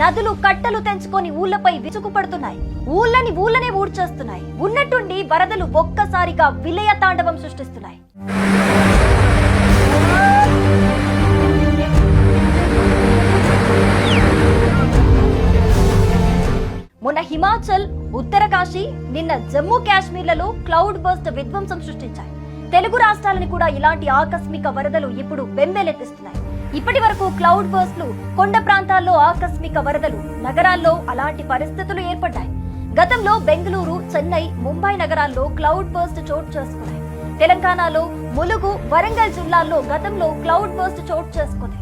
నదులు కట్టలు తెంచుకొని ఊళ్ళపై విసుగుపడుతున్నాయి. ఊళ్ళని ఊళ్ళనే ఊడ్చేస్తున్నాయి. ఉన్నట్టుండి వరదలు ఒక్కసారిగా విలయ తాండవం సృష్టిస్తున్నాయి. మొన్న హిమాచల్ ఉత్తరకాశీ నిన్న జమ్మూ కాశ్మీర్లలో క్లౌడ్ బర్స్ట్ విధ్వంసం సృష్టించాయి. తెలుగు రాష్ట్రాలను కూడా ఇలాంటి ఆకస్మిక వరదలు ఇప్పుడు బెంబేలెత్తిస్తున్నాయి. ఇప్పటి వరకు క్లౌడ్ బర్స్ట్లు కొండ ప్రాంతాల్లో ఆకస్మిక వరదలు నగరాల్లో అలాంటి పరిస్థితులు ఏర్పడ్డాయి. గతంలో బెంగళూరు చెన్నై ముంబై నగరాల్లో క్లౌడ్ బర్స్ట్ చోటు చేసుకున్నాయి. తెలంగాణలో ములుగు వరంగల్ జిల్లాల్లో గతంలో క్లౌడ్ బర్స్ట్ చోటు చేసుకుంది.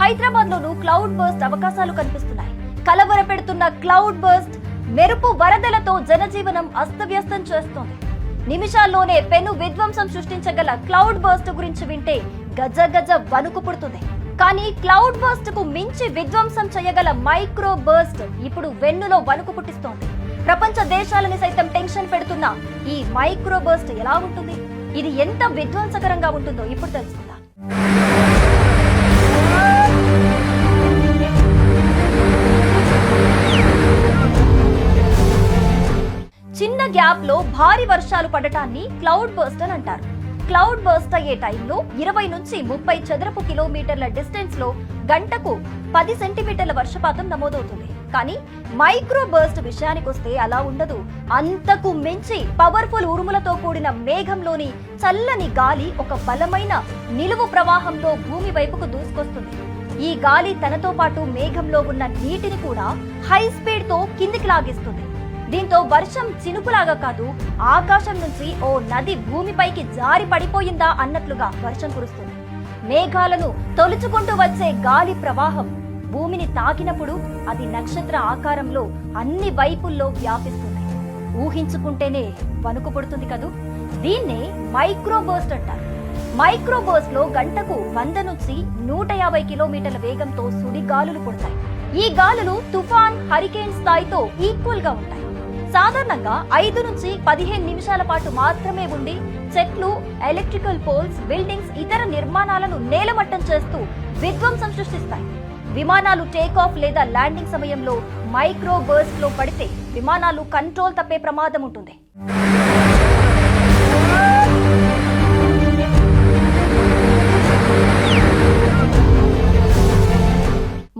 హైదరాబాద్ లోనూ క్లౌడ్ బర్స్ట్ అవకాశాలు కనిపిస్తున్నాయి. కలవర పెడుతున్న క్లౌడ్ బర్స్ట్ మెరుపు వరదలతో జనజీవనం అస్తవ్యస్తం చేస్తోంది. నిమిషాల్లోనే పెను విధ్వంసం సృష్టించగల క్లౌడ్ బర్స్ట్ గురించి వింటే గజ గజ వణుకు పుడుతుంది. కానీ క్లౌడ్ బర్స్ట్కు మించి విధ్వంసం చేయగల మైక్రో బర్స్ట్ ఇప్పుడు వెన్నులో వణుకు పుట్టిస్తోంది. ప్రపంచ దేశాలని సైతం టెన్షన్ పెడుతున్న. ఈ మైక్రో బర్స్ట్ ఎలా ఉంటుంది? ఇది ఎంత విధ్వంసకరంగా ఉంటుందో ఇప్పుడు తెలుసుకుందాం. చిన్న గ్యాప్లో భారీ వర్షాలు పడటాన్ని క్లౌడ్ బర్స్ట్ అని అంటారు. క్లౌడ్ బర్స్ట్ అయ్యే టైంలో ఇరవై నుంచి ముప్పై చదరపు కిలోమీటర్ల డిస్టెన్స్లో గంటకు పది సెంటీమీటర్ల వర్షపాతం నమోదవుతుంది. కానీ మైక్రో బర్స్ట్ విషయానికి వస్తే అలా ఉండదు. అంతకు మించి పవర్ఫుల్ ఉరుములతో కూడిన మేఘంలోని చల్లని గాలి ఒక బలమైన నిలువు ప్రవాహంలో భూమి వైపుకు దూసుకొస్తుంది. ఈ గాలి తనతో పాటు మేఘంలో ఉన్న నీటిని కూడా హై స్పీడ్తో కిందికి లాగిస్తుంది. దీంతో వర్షం చినుకులాగా కాదు ఆకాశం నుంచి ఓ నది భూమిపైకి జారి పడిపోయిందా అన్నట్లుగా వర్షం కురుస్తుంది. మేఘాలను తొలుచుకుంటూ వచ్చే గాలి ప్రవాహం భూమిని తాకినప్పుడు అది నక్షత్ర ఆకారంలో అన్ని వైపుల్లో వ్యాపిస్తుంది. ఊహించుకుంటేనే వణుకు పుడుతుంది కదూ? దీన్నే మైక్రోబర్స్ట్ అంటారు. మైక్రోబర్స్ట్లో గంటకు వంద నుంచి నూట యాభై కిలోమీటర్ల వేగంతో సుడి గాలులు పుడతాయి. ఈ గాలులు తుఫాన్ హరికేన్ స్థాయితో ఈక్వల్గా ఉంటాయి. సాధారణంగా ఐదు నుంచి పదిహేను నిమిషాల పాటు మాత్రమే ఉండి చెట్లు ఎలక్ట్రికల్ పోల్స్ బిల్డింగ్స్ ఇతర నిర్మాణాలను నేలమట్టం చేస్తూ విధ్వంసం సృష్టిస్తాయి. విమానాలు టేక్ ఆఫ్ లేదా ల్యాండింగ్ సమయంలో మైక్రో బర్స్ట్లో పడితే విమానాలు కంట్రోల్ తప్పే ప్రమాదం ఉంటుంది.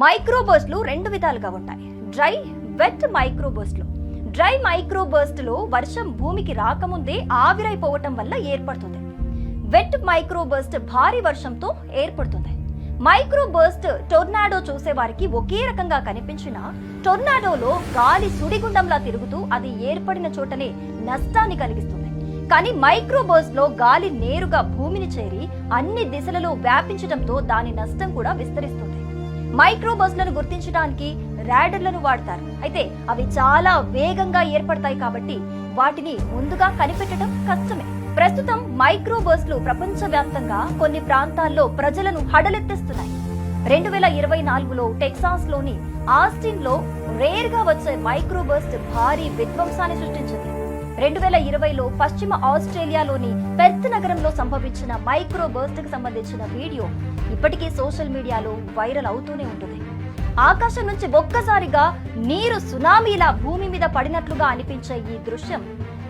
మైక్రోబర్స్లు రెండు విధాలుగా ఉంటాయి. డ్రై వెట్ మైక్రోబర్స్లు డ్రై మైక్రోబర్స్ట్లో వర్షం భూమికి రాకముందే ఆవిరైపోవటం వల్ల ఏర్పడుతుంది. వెట్ మైక్రోబర్స్ట్ భారీ వర్షంతో ఏర్పడుతుంది. మైక్రోబర్స్ట్ టొర్నాడో చూసే వారికి ఒకే రకంగా కనిపించిన టొర్నాడోలో గాలి సుడిగుండంలా తిరుగుతూ అది ఏర్పడిన చోటనే నష్టాన్ని కలిగిస్తుంది. కానీ మైక్రోబర్స్ట్లో గాలి నేరుగా భూమిని చేరి అన్ని దిశలలో వ్యాపించడంతో దాని నష్టం కూడా విస్తరిస్తుంది. మైక్రోబస్లను గుర్తించడానికి రాడర్లను వాడతారు. అయితే అవి చాలా వేగంగా ఏర్పడతాయి కాబట్టి వాటిని ముందుగా కనిపెట్టడం కష్టమే. ప్రస్తుతం మైక్రోబస్లు ప్రపంచవ్యాప్తంగా కొన్ని ప్రాంతాల్లో ప్రజలను హడలెత్తిస్తున్నాయి. రెండు వేల ఇరవై నాలుగులో టెక్సాస్లోని ఆస్టిన్లో రేర్గా వచ్చే మైక్రోబర్స్ట్ భారీ విధ్వంసాన్ని సృష్టించింది. రెండు వేల ఇరవైలో పశ్చిమ ఆస్ట్రేలియాలోని పెర్త్ నగరంలో సంభవించిన మైక్రో బర్స్ట్కి సంబంధించిన వీడియో ఇప్పటికీ సోషల్ మీడియాలో వైరల్ అవుతూనే ఉంటుంది. ఆకాశం నుంచి ఒక్కసారిగా నీరు సునామీలా భూమి మీద పడినట్లుగా అనిపించే ఈ దృశ్యం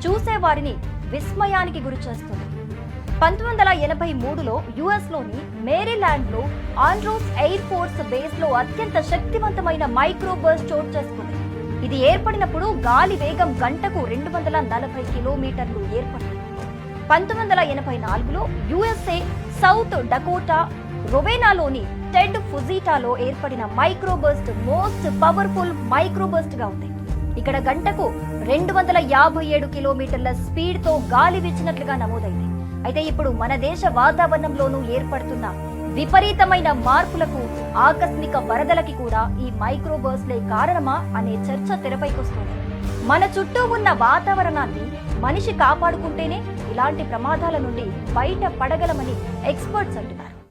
చూసే వారిని విస్మయానికి గురి చేస్తుంది. పంతొమ్మిది వందల ఎనభై మూడులో యుఎస్లోని మేరీల్యాండ్లో ఆండ్రోస్ ఎయిర్ ఫోర్స్ బేస్లో అత్యంత శక్తివంతమైన మైక్రో బర్స్ట్ చోటు చేసుకుంది. ఇది ఏర్పడినప్పుడు గాలి వేగం గంటకు రెండు వందల నలభై కిలోమీటర్లు ఏర్పడింది. పంతొమ్మిది వందల ఎనభై నాలుగులో యుఎస్ఏ సౌత్ డకోటా రొవేనాలోని టెడ్ ఫుజీటాలో ఏర్పడిన మైక్రోబర్స్ట్ మోస్ట్ పవర్ఫుల్ మైక్రోబర్స్ట్గా ఉంది. ఇక్కడ గంటకు రెండు వందల యాభై ఏడు కిలోమీటర్ల స్పీడ్తో గాలి వీచినట్లుగా నమోదైంది. అయితే ఇప్పుడు మన దేశ వాతావరణంలోనూ ఏర్పడుతున్న విపరీతమైన మార్పులకు ఆకస్మిక వరదలకి కూడా ఈ మైక్రోబర్స్లే కారణమా అనే చర్చ తెరపైకొస్తుంది మన చుట్టూ ఉన్న వాతావరణాన్ని మనిషి కాపాడుకుంటేనే ఇలాంటి ప్రమాదాల నుండి బయట పడగలమని ఎక్స్పర్ట్స్ అంటున్నారు.